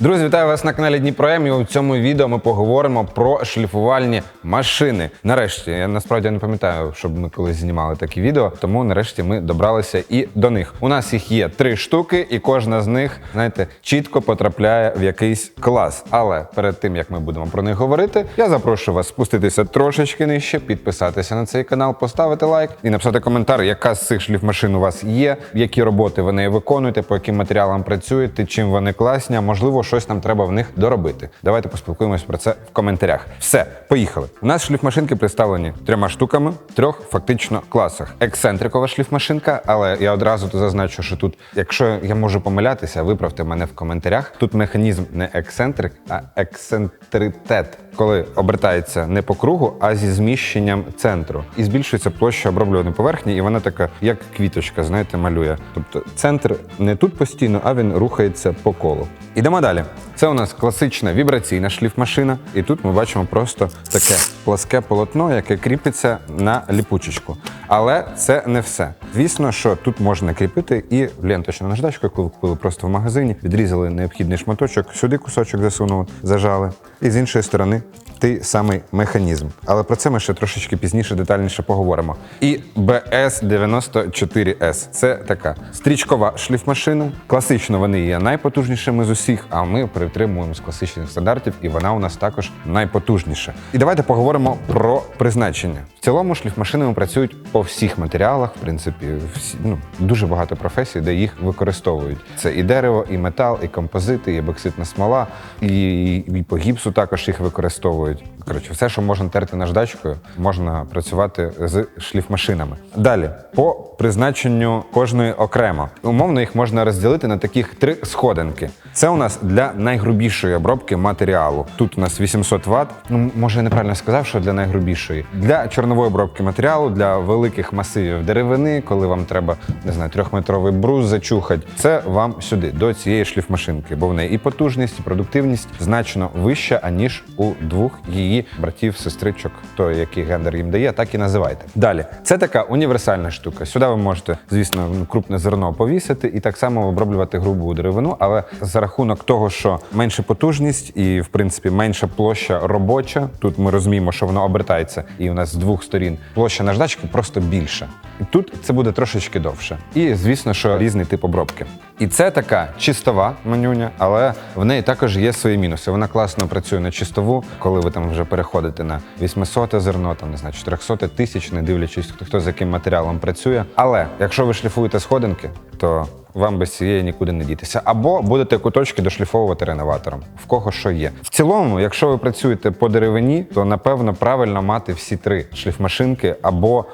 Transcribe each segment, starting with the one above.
Друзі, вітаю вас на каналі Дніпром. І у цьому відео ми поговоримо про шліфувальні машини. Нарешті, я насправді не пам'ятаю, щоб ми колись знімали такі відео, тому нарешті ми добралися і до них. У нас їх є три штуки, і кожна з них, знаєте, чітко потрапляє в якийсь клас. Але перед тим як ми будемо про них говорити, я запрошую вас спуститися трошечки нижче, підписатися на цей канал, поставити лайк і написати коментар, яка з цих шліфмашин у вас є, які роботи ви нею виконуєте, по яким матеріалам працюєте, чим вони класні, можливо, щось нам треба в них доробити. Давайте поспілкуємось про це в коментарях. Все, поїхали. У нас шліфмашинки представлені трьома штуками, трьох фактично класах. Ексцентрикова шліфмашинка, але я одразу то зазначу, що тут, якщо я можу помилятися, виправте мене в коментарях. Тут механізм не ексцентрик, а ексцентритет, коли обертається не по кругу, а зі зміщенням центру. І збільшується площа оброблюваної поверхні, і вона така, як квіточка, знаєте, малює. Тобто центр не тут постійно, а він рухається по колу. Ідемо далі. Це у нас класична вібраційна шліфмашина, і тут ми бачимо просто таке пласке полотно, яке кріпиться на ліпучечку. Але це не все. Звісно, що тут можна кріпити і ленточну наждачку, яку купили просто в магазині, відрізали необхідний шматочок, сюди кусочок засунули, зажали, і з іншої сторони той самий механізм. Але про це ми ще трошечки пізніше детальніше поговоримо. І BS94S це така стрічкова шліфмашина. Класично вони є найпотужнішими з усіх, а ми притримуємось класичних стандартів, і вона у нас також найпотужніша. І давайте поговоримо про призначення. В цілому шліфмашинами працюють по всіх матеріалах. В принципі, всі, ну, дуже багато професій, де їх використовують. Це і дерево, і метал, і композити, і бокситна смола, і, і по гіпсу також їх використовують. Коротше, все, що можна терти наждачкою, можна працювати з шліфмашинами. Далі, по призначенню кожної окремо. Умовно їх можна розділити на таких три сходинки. Це у нас для найгрубішої обробки матеріалу. Тут у нас 800 Вт. Ну, може, я неправильно сказав, що для найгрубішої. Для чорнової обробки матеріалу, для великих масивів деревини, коли вам треба, не знаю, трьохметровий брус зачухати. Це вам сюди, до цієї шліфмашинки, бо в неї і потужність, і продуктивність значно вища, аніж у двох її братів, сестричок, то який гендер їм дає, так і називайте. Далі, це така універсальна штука. Сюди ви можете, звісно, ну, крупне зерно повісити і так само оброблювати грубу деревину, але за рахунок того, що менша потужність і, в принципі, менша площа робоча. Тут ми розуміємо, що воно обертається, і у нас з двох сторін площа наждачки просто більша. Тут це буде трошечки довше. І звісно, що різний тип обробки. І це така чистова манюня, але в неї також є свої мінуси. Вона класно працює на чистову, коли ви там вже переходите на 800 зерно, там не знаю, 400 тисяч, не дивлячись, хто, хто з яким матеріалом працює. Але якщо ви шліфуєте сходинки, то вам без цієї нікуди не дітися. Або будете куточки дошліфовувати реноватором, в кого що є. В цілому, якщо ви працюєте по деревині, то напевно правильно мати всі три шліфмашинки або.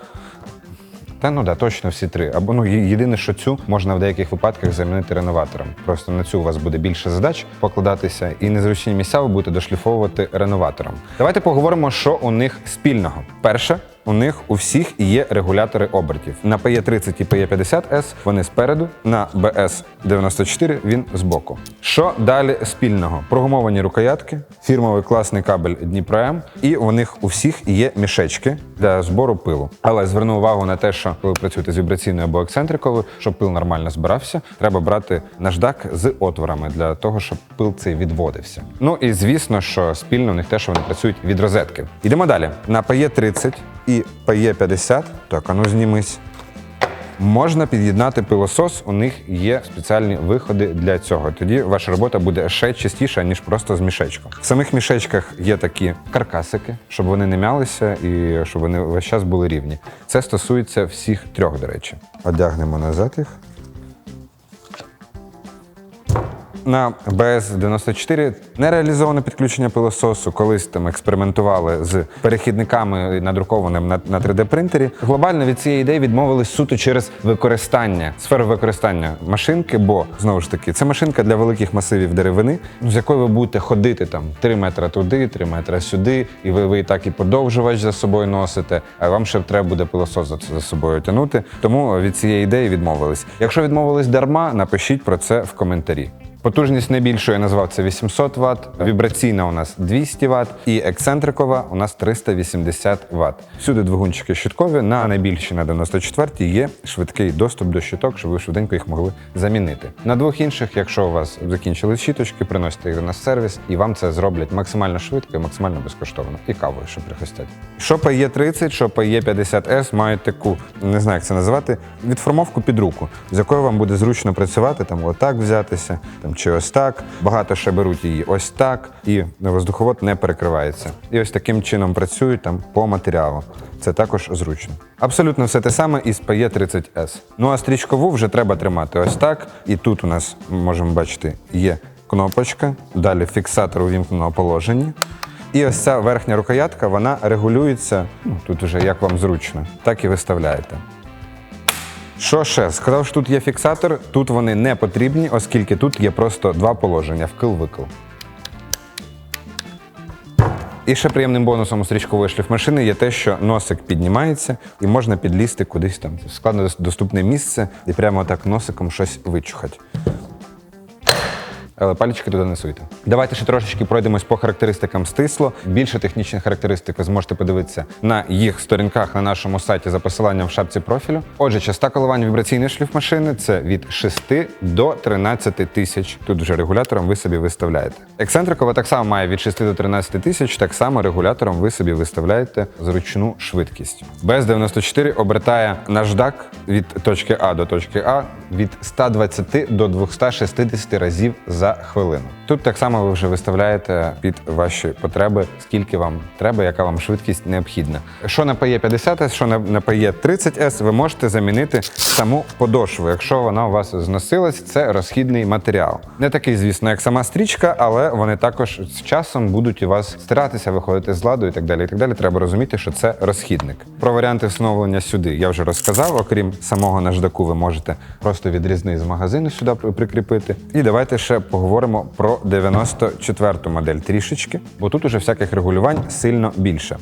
Та ну да, точно всі три. Або ну єдине, що цю можна в деяких випадках замінити реноватором. Просто на цю у вас буде більше задач покладатися, і незручні місця ви будете дошліфовувати реноватором. Давайте поговоримо, що у них спільного. Перше. У них у всіх є регулятори обертів. На PE30 і PE50S вони спереду, на BS94 він збоку. Що далі спільного? Прогумовані рукоятки, фірмовий класний кабель Дніпро М, і у них у всіх є мішечки для збору пилу. Але зверну увагу на те, що коли працюєте з вібраційною або ексцентриковою, щоб пил нормально збирався, треба брати наждак з отворами для того, щоб пил цей відводився. Ну і звісно, що спільно у них те, що вони працюють від розетки. Йдемо далі. На PE30 і PE50, так, а ну знімись. Можна під'єднати пилосос, у них є спеціальні виходи для цього. Тоді ваша робота буде ще чистіша, ніж просто з мішечком. В самих мішечках є такі каркасики, щоб вони не м'ялися і щоб вони весь час були рівні. Це стосується всіх трьох, до речі. Одягнемо назад їх. На BS94 не реалізоване підключення пилососу. Колись там експериментували з перехідниками надрукованим на, на 3D-принтері. Глобально від цієї ідеї відмовились суто через використання, сферу використання машинки, бо знову ж таки це машинка для великих масивів деревини, з якою ви будете ходити там 3 метри туди, 3 метри сюди, і ви, ви так і подовжувач за собою носите. А вам ще треба буде пилосос за, за собою тягнути. Тому від цієї ідеї відмовились. Якщо відмовились дарма, напишіть про це в коментарі. Потужність найбільшої я назвав це 800 Вт, вібраційна у нас 200 Вт і ексцентрикова у нас 380 Вт. Всюди двигунчики щиткові. На найбільшій на 94 є швидкий доступ до щиток, щоб ви швиденько їх могли замінити. На двох інших, якщо у вас закінчили щіточки, приносите їх на сервіс, і вам це зроблять максимально швидко і максимально безкоштовно. І кавою, що прихистять. Шопа є 30, шопа є 50С мають таку, не знаю, як це називати, відформовку під руку, з якою вам буде зручно працювати, там отак взятися, чи ось так. Багато ще беруть її ось так, і воздуховод не перекривається. І ось таким чином працюють там по матеріалу. Це також зручно. Абсолютно все те саме із PE 30S. Ну а стрічкову вже треба тримати ось так. І тут у нас можемо бачити є кнопочка, далі фіксатор у положенні. І ось ця верхня рукоятка, вона регулюється ну, тут вже як вам зручно, так і виставляєте. Що ще? Сказав, що тут є фіксатор, тут вони не потрібні, оскільки тут є просто два положення вкил-викил. І ще приємним бонусом у стрічкової шліфмашини є те, що носик піднімається і можна підлізти кудись там складно доступне місце і прямо так носиком щось вичухати. Але пальчики туди не суйте. Давайте ще трошечки пройдемось по характеристикам стисло. Більше технічних характеристик ви зможете подивитися на їх сторінках на нашому сайті за посиланням в шапці профілю. Отже, частота коливань вібраційної шліфмашини це від 6 до 13 тисяч. Тут вже регулятором ви собі виставляєте. Ексцентрикова так само має від 6 до 13 тисяч, так само регулятором ви собі виставляєте зручну швидкість. БС-94 обертає наждак від точки А до точки А від 120 до 260 разів за хвилину. Тут так само ви вже виставляєте під ваші потреби, скільки вам треба, яка вам швидкість необхідна. Що на PE 50S, що на PE 30S, ви можете замінити саму подошву. Якщо вона у вас зносилась, це розхідний матеріал. Не такий, звісно, як сама стрічка, але вони також з часом будуть у вас стиратися, виходити з ладу і так далі. І так далі. Треба розуміти, що це розхідник. Про варіанти встановлення сюди я вже розказав. Окрім самого наждаку, ви можете просто відрізний з магазину сюди прикріпити. І давайте ще поговоримо про 94-ту модель трішечки, бо тут уже всяких регулювань сильно більше.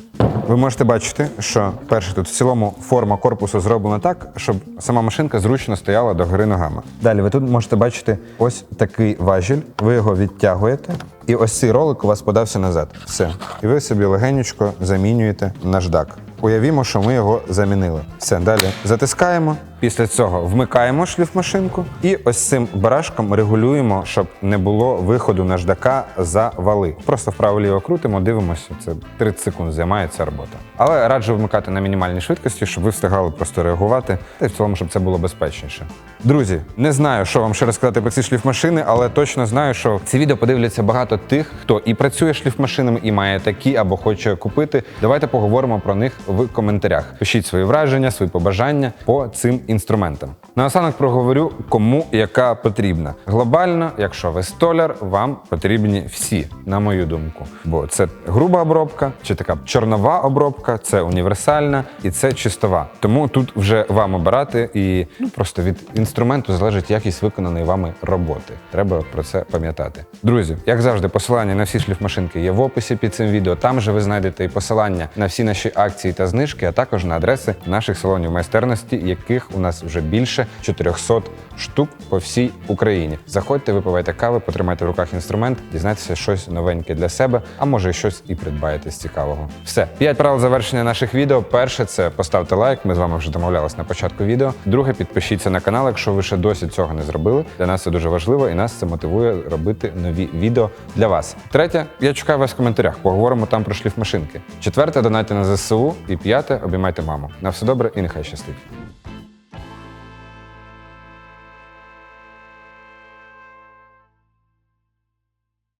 Ви можете бачити, що перше тут в цілому форма корпусу зроблена так, щоб сама машинка зручно стояла до гори ногами. Далі ви тут можете бачити ось такий важіль. Ви його відтягуєте, і ось цей ролик у вас подався назад. Все. І ви собі легенечко замінюєте наждак. Уявімо, що ми його замінили. Все, далі затискаємо. Після цього вмикаємо шліфмашинку і ось цим барашком регулюємо, щоб не було виходу наждака за вали. Просто вправо-ліво крутимо, дивимося. Це 30 секунд займає ця робота. Але раджу вмикати на мінімальній швидкості, щоб ви встигали просто реагувати, та й в цілому, щоб це було безпечніше. Друзі, не знаю, що вам ще розказати про ці шліфмашини, але точно знаю, що це відео подивляться багато тих, хто і працює шліфмашинами, і має такі або хоче купити. Давайте поговоримо про них в коментарях. Пишіть свої враження, свої побажання по цим інструментам. Наостанок проговорю, кому яка потрібна. Глобально, якщо ви столяр, вам потрібні всі, на мою думку. Бо це груба обробка, чи така чорнова обробка, це універсальна і це чистова. Тому тут вже вам обирати і ну просто від інструменту залежить якість виконаної вами роботи. Треба про це пам'ятати. Друзі, як завжди, посилання на всі шліфмашинки є в описі під цим відео. Там же ви знайдете і посилання на всі наші акції та знижки, а також на адреси наших салонів майстерності, яких у нас вже більше 400 штук по всій Україні. Заходьте, випивайте кави, потримайте в руках інструмент, дізнайтеся щось новеньке для себе, а може щось і придбаєте з цікавого. Все, п'ять правил завершення наших відео. Перше це поставте лайк. Ми з вами вже домовлялись на початку відео. Друге, підпишіться на канал, якщо ви ще досі цього не зробили. Для нас це дуже важливо і нас це мотивує робити нові відео для вас. Третє, я чекаю вас в коментарях. Поговоримо там про шліфмашинки. Четверте, донайте на ЗСУ. І п'яте, обіймайте маму. На все добре і нехай щастить.